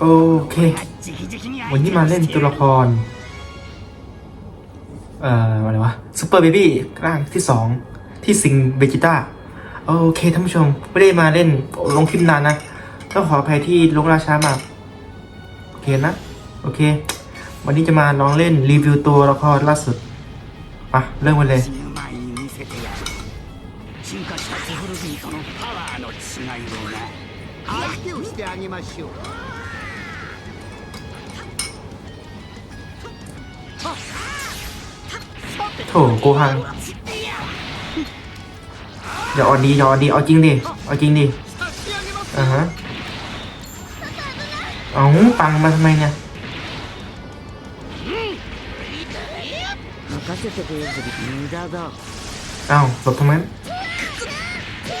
โอเค วันนี้มาเล่นตัวละคร เอ่ออะไรวะซูเปอร์เบบี้ร่างที่สองที่สิงเบจิต้าโอเคท่านผู้ชม ไม่ได้มาเล่นลงคลิปนานนะต้องขออภัยที่ลงราช้ามากโอเคนะ โอเค วันนี้จะมาลองเล่นรีวิวตัวละครล่าสุดอ่ะเริ่มกันเลย 死ぬ前に見せてやる進化したセフルビートのパワーの違いをな相手をしてあげましょう โถกูหังเดี๋ยวออดีเดี๋ยวออดีเอาจริงดิเอาจริงดิอ่าฮะเอาปังมาทำไมเนี่ยเอาหลบทำไม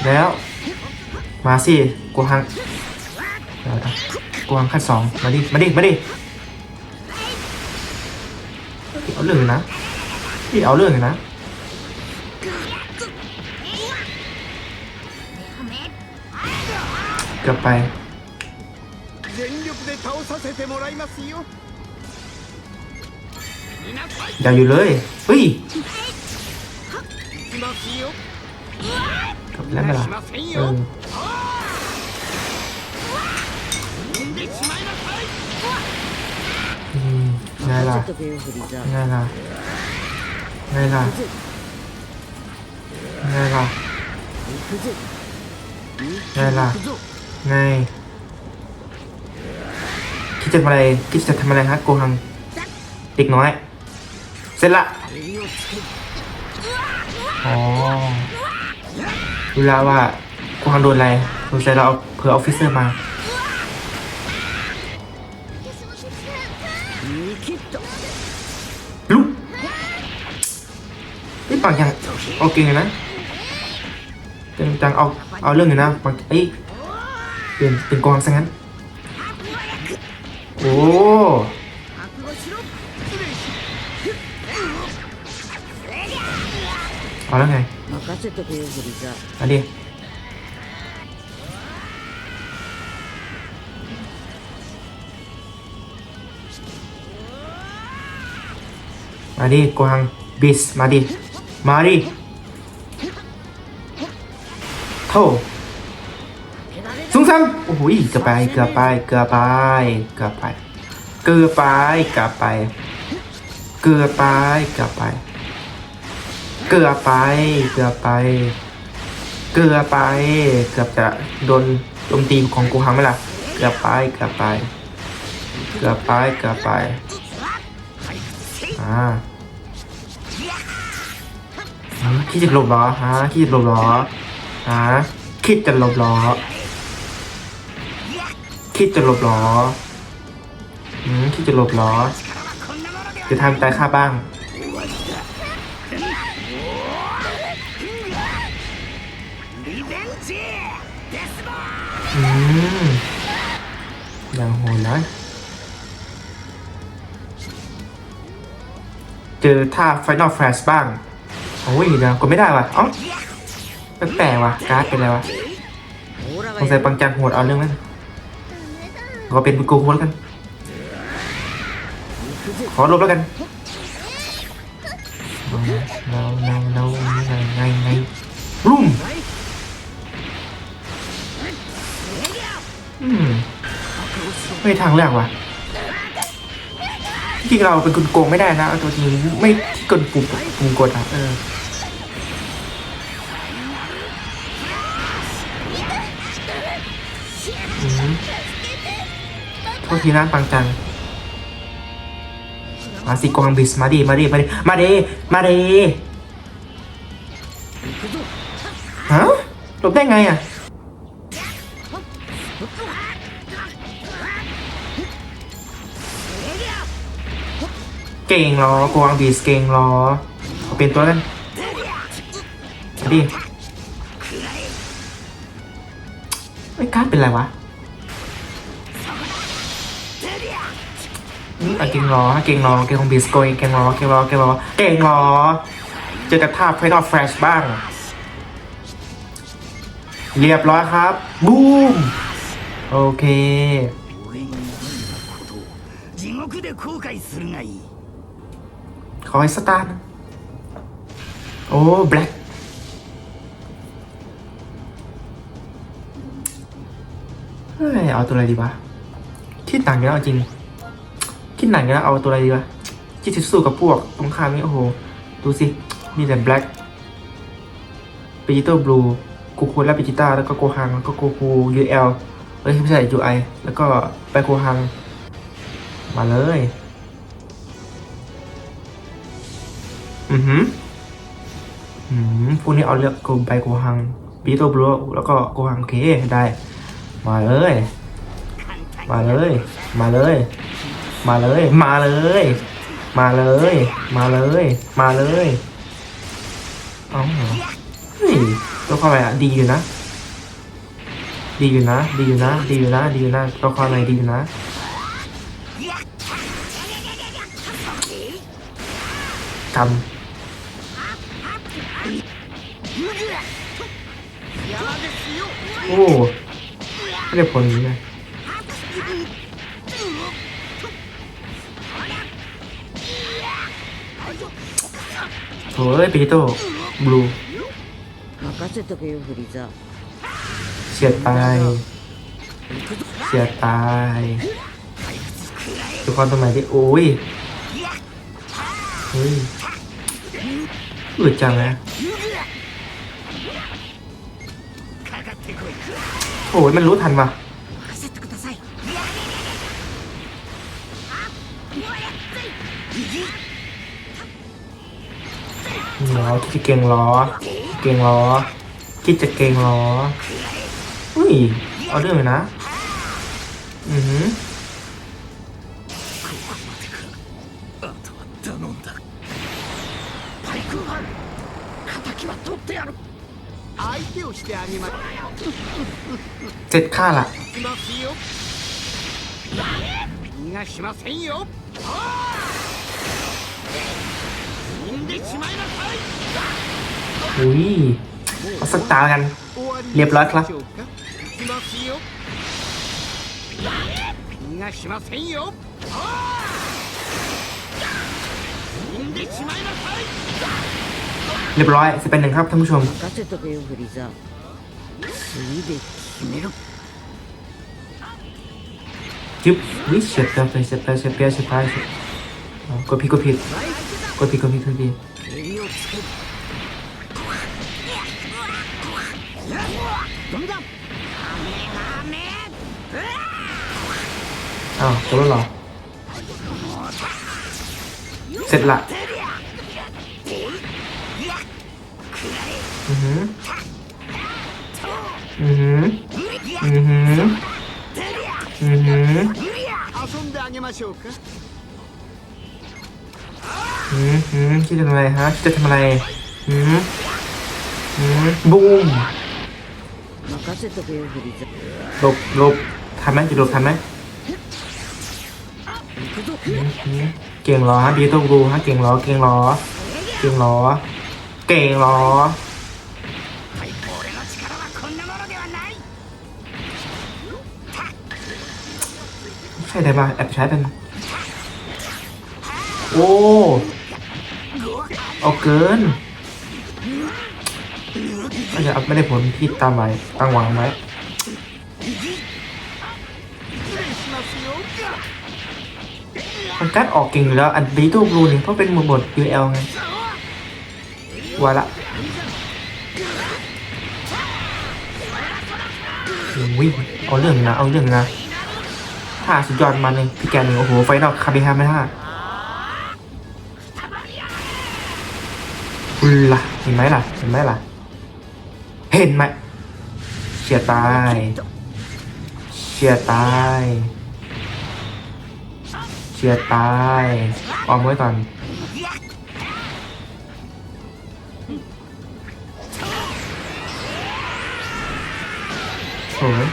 แล้วมาสิกูหังกูหังขั้นสองมาดิมาดิมาดิเอาหนึ่งนะ พี่เอาเรื่องนะเกือบไปอย่าอยู่เลยเฮ้ยกลับแล้วไหมล่ะเออไงล่ะไงล่ะ ไงล่ะไงล่ะไงล่ะไงคิดจะทำอะไรคิดจะทำอะไรฮะโกหังเด็กน้อย เสร็จละอ๋อดูแลาว่าโกหังโดนอะไรสงสัยเราเอาเผื่อออฟฟิเซอร์มา ฝั่งยังเอาเก่งอยนะจังจังเอาเอาเรื่องอยู่นะปังไอ้เปลี่ยนเป็นกองซะงั้นโอ้เอาแล้วไงอันนี้มาดิกวางบิสมาดิ มาดิโธ่สูงซ้ำโอ้โหเกือบไปเกือบไปเกือบไปเกือบไปเกือบไปเกือบไปเกือบไปเกือบไปเกือบไปเกือบไปเกือบไปเกือบจะโดนโจมตีของกูฮังไหมล่ะเกือบไปเกือบไปเกือบไปเกือบไปอ่า ขี้จะหลบล้อฮะขี้จะหลบล้อฮะขี้จะหลบล้อขี้จะหลบล้ออืมคิดจะหลบล้อจะทำตายข้าบ้างอย่างโหดนะเจอท่าไฟนอลแฟลชบ้าง โอ้ยเดี๋ยวกดไม่ได้ว่ะเอ้าแปลกว่ะการ์ดเป็นอะไรวะオーラสงสัยปังจังโหดเอาเรื่องนั้นก็เป็นบุโกโฮแล้วกัน ขอลบแล้วกันเราเราเราไงไงไงรุ่มอืมไม่ทางเลือกว่ะที่เราเป็นคนโกงไม่ได้นะตัวจริงไม่กดปุ่มปุ่มกดอะเออ โทษทีนะปังจังมาสิกวางบิสมาดิมาดิมาดิมาดิมาดิฮะหลบได้ไงอะเก่งเหรอกวางบิสเก่งเหรอเอาเป็นตัวกันดิไอ้การ์ดเป็นไรวะ เก่งล้อเก่งล้อเก่งของบิสโกยเก่งล้อเก่งล้อเก่งล้อเก่งล้อเจอกับท่าไฟนอลแฟลชบ้าง เรียบร้อยครับ บูม โอเคคอยสตาร์โอ้แบล็คเฮ้ยเอาตัวอะไรดีวะที่ต่างกันแล้จริง คิดหนังกันแล้วเอาตัวอะไรดีวะที่จะสู้กับพวกตรงข้ามนี่โอ้โห ดูสิ มีแต่แบล็คปิจิโต้บลูกูคูและปิจิต้าแล้วก็โกฮังแล้วก็โกคูยูเอลเอ้ยไม่ใช่ยูไอแล้วก็ไปโกฮัง มาเลย อือหืออืมพวกนี้เอาเลือกโกไปโกฮังบีโต้บลูแล้วก็โกฮังโอเคได้ มาเลย มาเลย มาเลย มาเลย มาเลย มาเลย มาเลย มาเลยเอ้าเฮ้ยตัวความหมายอะดีอยู่นะ ดีอยู่นะ ดีอยู่นะ ดีอยู่นะ ดีอยู่นะตัวความหมายดีอยู่นะกำโอ้ไม่ได้ผลนี้เลย โอ้ยปีโต้บลูเสียตาย เสียตายทุกคนตรงไหนที่โอ้ยเฮ้ยอึดจังนะโอ้ยมันรู้ทันว่ะ ล้อคิดจะเก่งล้อ เก่งล้อที่จะเก่งล้อ อุ้ย เอาเรื่องเลยนะ อือหือเจ็ดข้าละ逃 อุ้ยเขาสตาร์กัน เรียบร้อยครับเรียบร้อยสเปนหนึ่งครับท่านผู้ชมจิ๊บวิเศษฉียบเฉียบเฉียบเฉียบเฉียบกดผิดกดผิด กดผิดกดผิดกดผิดอ้าวจบแล้วเเสร็จละอือหืออือหืออือหืออือหือืมจะทำอะไรฮะจะทำอะไรหืมหืมบูมหลบหลบทำไหมจะหลบทำไหมเก่งหรอฮะดีต้องรู้ฮะเก่งหรอเก่งหรอเก่งรอเก่งหรอใช่ได้ป่ะแอบใช้เป็นโอ้ เอาเกินก็จะไม่ได้ผลที่ตามไว้ตั้งหวังไหมมันกาดออกเก่งอยู่แล้ว อันนี้ตู้บลูนี่เพราะเป็นมือบท UL ไงว่าละวิ่งเอาเรื่องนะ เอาเรื่องนะท่าสุดยอดมาหนึ่งพี่แกหนึ่งโอ้โห ไฟนอกคาเบฮาไม่ท่า ล่ะ เห็นไหมล่ะ เห็นไหมล่ะ เห็นไหมเฉียตายเฉียตายเฉียตายออกมือไว้ก่อนโอ้ย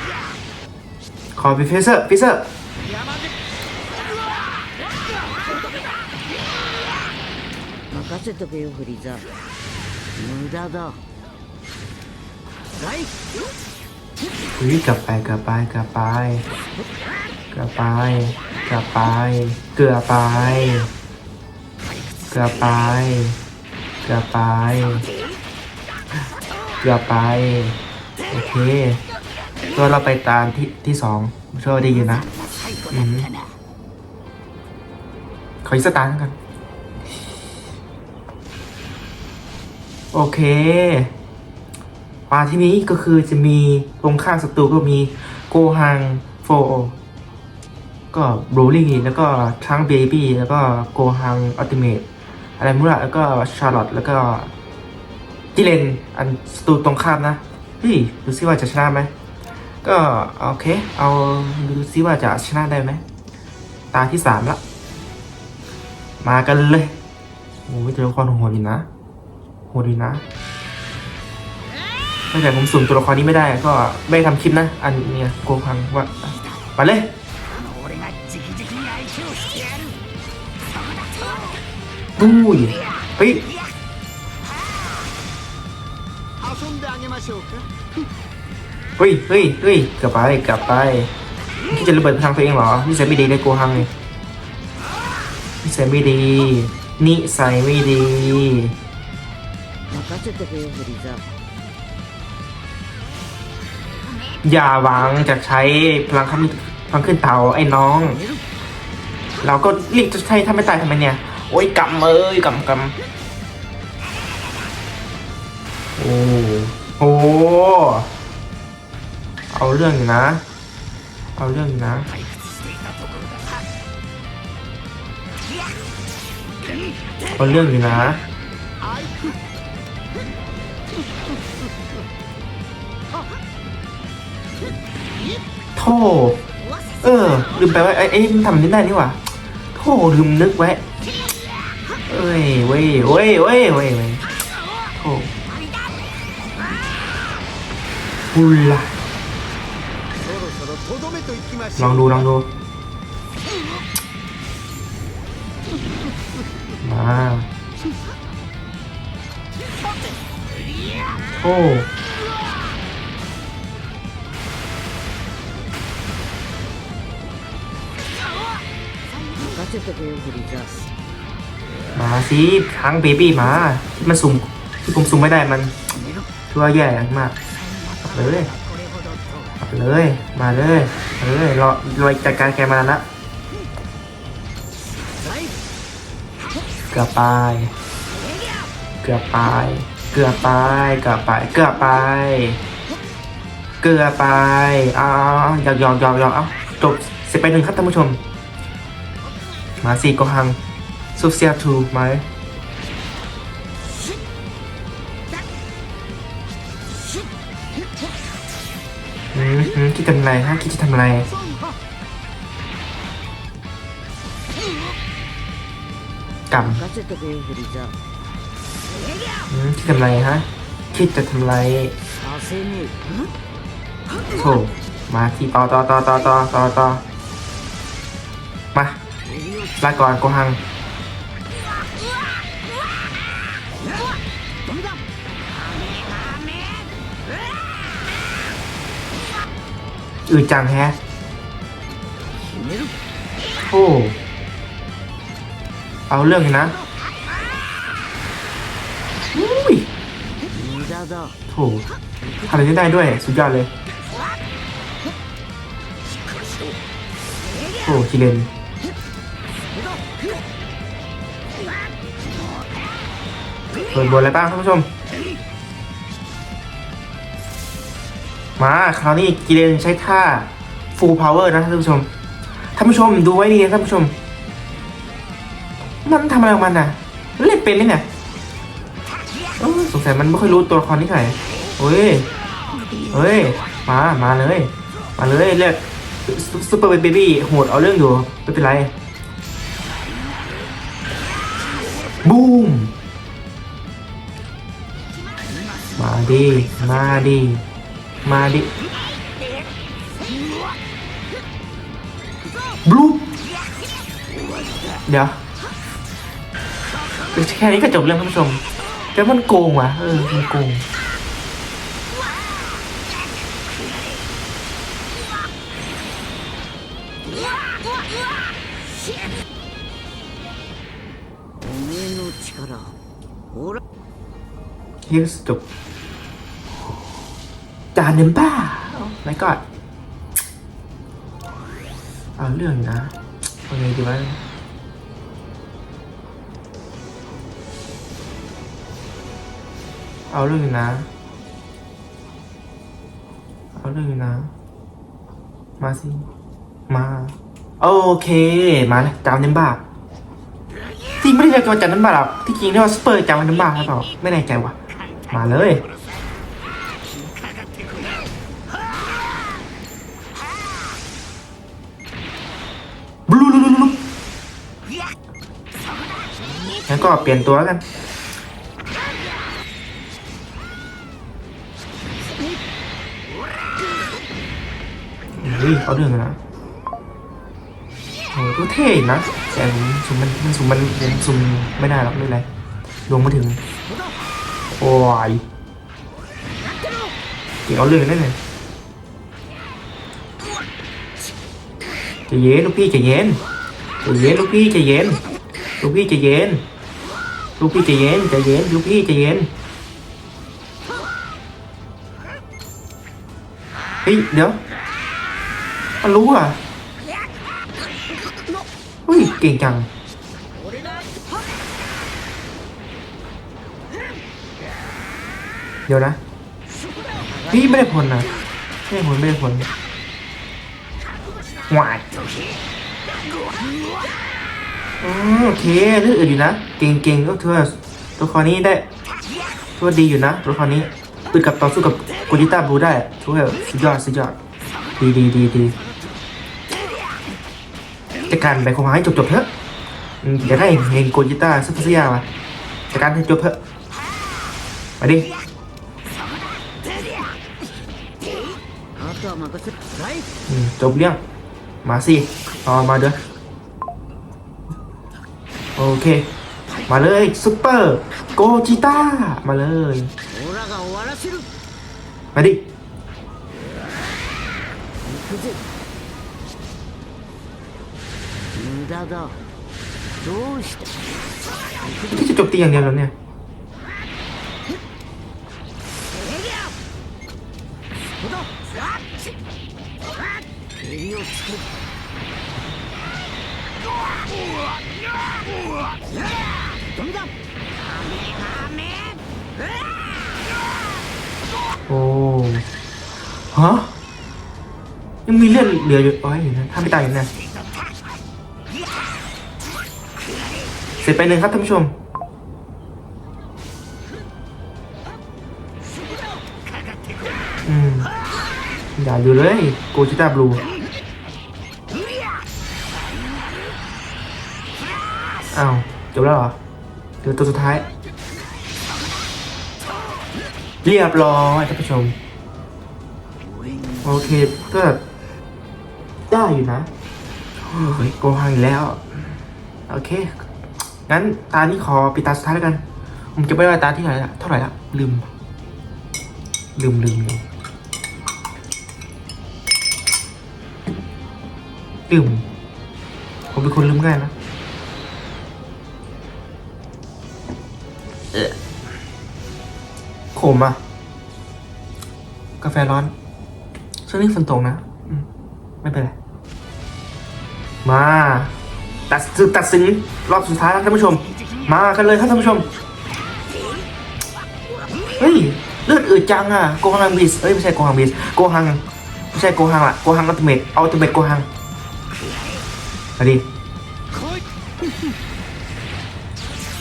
ขอเป็นฟิเซอร์ฟิเซอร์ せとけよフリーザ無駄だはい อุ้ยกลับไปกลับไปกลับไปกลับไปกลับ กือบไป เกือบไป เกือบไป เกือบไป เกือบไป โอเคก็เราไปตามที่ที่สองช่วยได้ยินนะ อืมขออีกสตาร์ทกัน โอเคมาที่นี้ก็คือจะมีตรงข้างศัตรูก็มีโกฮังโฟก็บรูลี่แล้วก็ทั้งเบบี้แล้วก็โกฮังอัลติเมทอะไรมุระแล้วก็ชาร์ลอตแล้วก็จิเลนอันศัตรูตรงข้ามนะเฮ้ยดูซิว่าจะชนะไหมก็โอเค เอาดูซิว่าจะชนะได้ไหมตาที่สามละ มากันเลยโอ้ยตัวละครโหดอยู่นะ โหดีนะตั้งแต่ผมสุ่มตัวละครนี้ไม่ได้ก็ไม่ทำคลิปนะ อันเนี้ยโกพังว่าไปเลยตู้ยเฮ้ยเฮ้ยเฮ้ยเฮ้ยกลับไปกลับไปคิดจะระเบิดพลังตัวเองเหรอนี่เสียไม่ดีเลยโกหังเลยนี่เสียไม่ดีนี่ใส่ไม่ดี 任せとけよフリーザ อย่าหวังจะใช้พลังขึ้นพลังขึ้นเตาไอ้น้อง เราก็รีบจะใช้ถ้าไม่ตายทำไมเนี่ย โอ้ยกำเอ้ยกำกำโอ้โหเอาเรื่องอยู่นะ เอาเรื่องอยู่นะ 退屈していたところだ เอาเรื่องอยู่นะ โธ่เออ ลืมไปว่าไอ้ไอ้มันทำนี้ได้นี่หว่าโธ่ลืมนึกไว้ เอ้ยเว้ยเว้ยเว้ยเว้เว้ยโธ่ฮูล่ะลองดูลองดูมา โอมาสิค้างเบบี้มาที่มันสุ่มที่ผมสุ่มไม่ได้มันถือว่าแย่มากกลับเลยกลับเลย มาเลยมาเลยรอรอจัดการแกมานะเกือบตาย เกือบตาย เกือไปเกือไปเกือไป เกือไปอ้าวยาวยาวยาวยอวเอาจบสิบไปหนึ่งครับท่านผู้ชม มาสี่ก็หังซูเซียทูไหมอืมอืมคิดทำอะไรฮะคิดจะทำอะไรกรรม คิดทำไรฮะ คิดจะทำไรโถมาที่ต่อต่อต่อต่อต่อต่อต่อมาลาก่อนโกหังอือจังแฮะโอ้เอาเรื่องนะ โถทำอะไรได้ด้วย สุดยอดเลยโอ้จิเลนเปิดบนอะไรบ้างท่านผู้ชม มาคราวนี้กิเลนใช้ท่า full power นะท่านผู้ชม ท่านผู้ชมดูไว้ดีนะท่านผู้ชม มันทำอะไรของมันน่ะ เล่นเป็นไหมเนี่ย สงสัยมันไม่ค่อยรู้ตัวละครนี่ไหร่เฮ้ย เฮ้ย มา มาเลย มาเลยเรียกซูเปอร์เบบี้โหดเอาเรื่องอยู่ ไม่เป็นไร บูม มาดิ มาดิ มาดิ บลูเดี๋ยวแค่นี้ก็จบเรื่องท่านผู้ชม แต่มันโกงวะเออ มันโกง ฮิลสตุกจานเนมบ้าไม่ก็เอาเรื่องนะโอเคดีไหม เอาเรื่องอยู่นะ เอาเรื่องอยู่นะ มาสิ มา โอเค มาเลยจามเดิมบ้าจริงไม่ได้เรียกว่าจามเดิมบ้าหรอกที่จริงเรียกว่าสเปอร์จามเดิมบ้าหรือเปล่าไม่แน่ใจว่ะ มาเลยบลูลูลูลูงั้นก็เปลี่ยนตัวแล้วกัน เฮ้ยเอาเรื่องนะโหก็เท่นะแต่สุ่มมันมันสุ่มมันผมสุ่มไม่ได้หรอกไม่เป็นไรลงมาถึง โอ้ยเกี่ยวเอาเรื่องนั่นเลยใจะเย็นลูกพี่ใจะเย็นใจะเย็นลูกพี่ใจะเย็นลูกพี่ใจะเย็นลูกพี่ใจะเย็นจะเย็นลูกพี่ใจะเย็นเฮ้ยเดี๋ยว มันรู้อะเฮ้ยเก่งจังเดี๋ยวนะพี่ไม่ได้ผลนะไม่ได้ผลไม่ได้ผลหวายอืมโอเคเรื่องอื่นอยู่นะ เก่งเก่งก็เธอตัวคอนี้ได้ถือว่าดีอยู่นะตัวคอนี้ปืนกับต่อสู้กับกูจิต้าบลูได้ถือว่าสุดยอดสุดยอดดีดีดีดี จัดการแบกของหายจบๆเถอะจะได้เพลงโกจิต้าซัสยมาจัดการให้จบเถอะมาดิจบเรื่องมาสิเอามาเด้อโอเค มาเลยซุปเปอร์โกจิต้ามาเลยมาดิ 行くぜ無駄だどうして ที่จะจบตีอย่างเดียวแล้วเนี่ย ほど襟をつけるダメだ โอ้ฮะยังมีเลือดเหลืออยู่โอ้ยเห็นนะถ้าไม่ตายอยู่นะ เสร็จไปหนึ่งครับท่านผู้ชม อืม อย่าอยู่เลยโกจิต้าบลูอ้าวจบแล้วเหรอเดี๋ยวตัวสุดท้าย เรียบร้อยท่านผู้ชม โอเคก็ได้อยู่นะเฮ้ยโกหังอีกแล้ว โอเค งั้นตานี้ขอปิดตาสุดท้ายแล้วกัน ผมจะไม่ว่าตาที่ไหนละเท่าไหร่ละลืม ลืมลืมลืมลืมผมเป็นคนลืมง่ายนะเอ๊ะขมอะ กาแฟร้อนช่วงนี้ฝนตกนะ ไม่เป็นไร มา ตัดสินตัดสินรอบสุดท้ายแล้วท่านผู้ชม มากันเลยครับท่านผู้ชม เฮ้ย เลือดอืดจังอะโกฮังบิสเอ้ยไม่ใช่โกฮังบิสโกฮังไม่ใช่โกฮังละโกฮังอัลติเมทอัลติเมทโกฮังมาดิ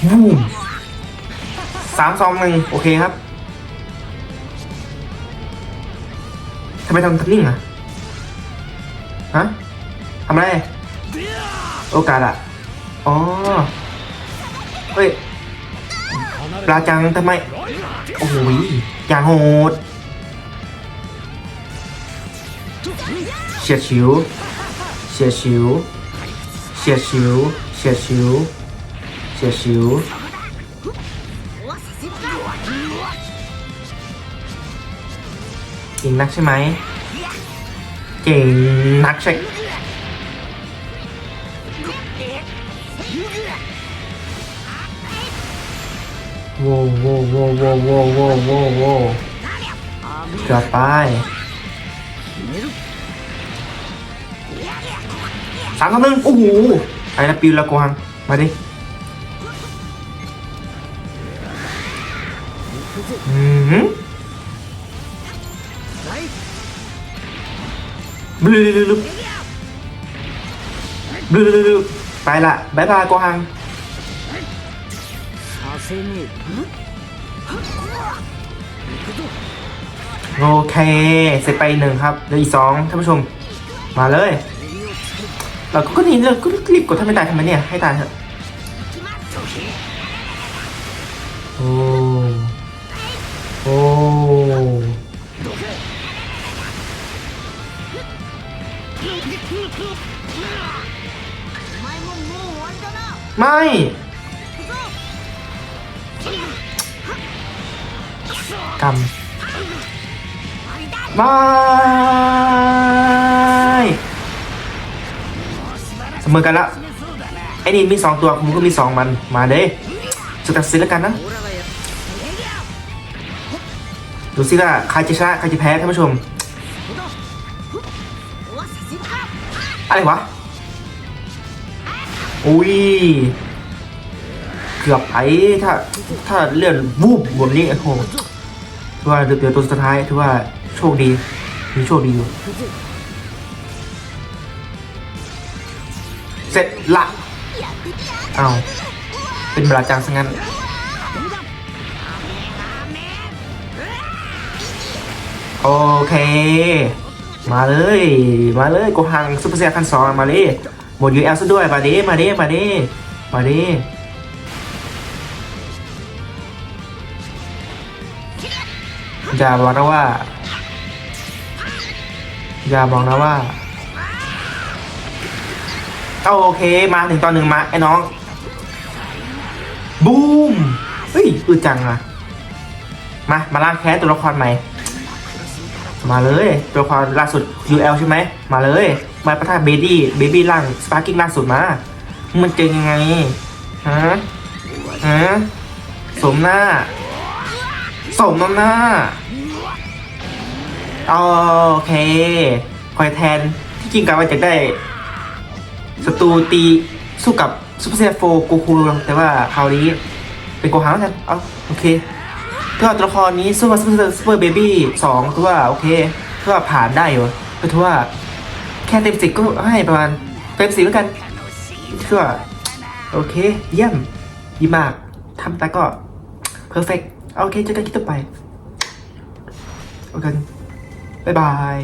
วูมสามสองหนึ่งโอเคครับทำไมทำทำนิ่งอะฮะทำอะไร โอกาสอะอ๋อ เฮ้ย ปลาจังทำไม โอ้โหอย่างโหดเฉียดฉิวเฉียดฉิวเฉียดฉิวเฉียดฉิวเฉียดฉิวเก่งนักใช่ไหมเก่งนักใช่ โว้โว้โว้โว้โว้โว้โว้โว้กือบตาสามต่อหนึ่งโอ้โหไอ้ละปิวละกวางมาดิอืมบลื้บลื้อบลื้อไปละบายบายกวาง せぬโอเค เสร็จไปหนึ่งครับเหลืออีกสองท่านผู้ชม มาเลย เราก็นี่เลยก็รีบกดทำไม่ตายทำไมเนี่ย ให้ตายเถอะโอ้โอ้ไม่ กำบาเสมอกันละไอ้นี่มีสองตัวคุณก็มีสองมันมาเด้จะตัดสินแล้วกันนะดูสิว่าใครจะชนะใครจะแพ้ท่านผู้ชม อะไรวะ อุ้ย เกือบไปถ้าถ้าเลื่อนวูบหมดนี้โอ้โห ถือว่าเหลือตัวสุดท้ายถือว่าโชคดี มีโชคดีอยู่ เสร็จละเอาเป็นบราจังซะงั้นโอเค มาเลย มาเลยโกหังซุปเปอร์เซียคันสองมาเลยหมดยูเอลซะด้วย มาดิมาดิมาดิมาดิ อย่าบอกนะว่า อย่าบอกนะว่าเอาโอเคมาถึงตอนหนึ่งมาไอ้น้อง บูมเฮ้ยอือจังอะมา มาล้างแค้นตัวละครใหม่ มาเลย ตัวละครล่าสุด UL ใช่ไหม มาเลย มาประทะเบบี้ เบบี้ล่างสปาร์กิ้งล่าสุดมา มันเก่งยังไง ฮะ ฮะ สมหน้า สมน้ำหน้าโอเคคอยแทนที่จริงกันว่าจะได้ศัตรูตีสู้กับซูเปอร์เซฟโฟโกคูแต่ว่าคราวนี้เป็นโกหังแล้วกันเอาโอเคถือว่าตัวละครนี้สู้กับซูเปอร์ซูเปอร์เบบี้สองถือว่าโอเคถือว่าผ่านได้อยู่ก็ถือว่าแค่เต็มสิบก็ให้ประมาณเต็มสิบแล้วกันถือว่าโอเค เยี่ยมดีมากทำแต่ก็เพอร์เฟก โอเคเจอกันคลิปต่อไปโอเคบ๊ายบาย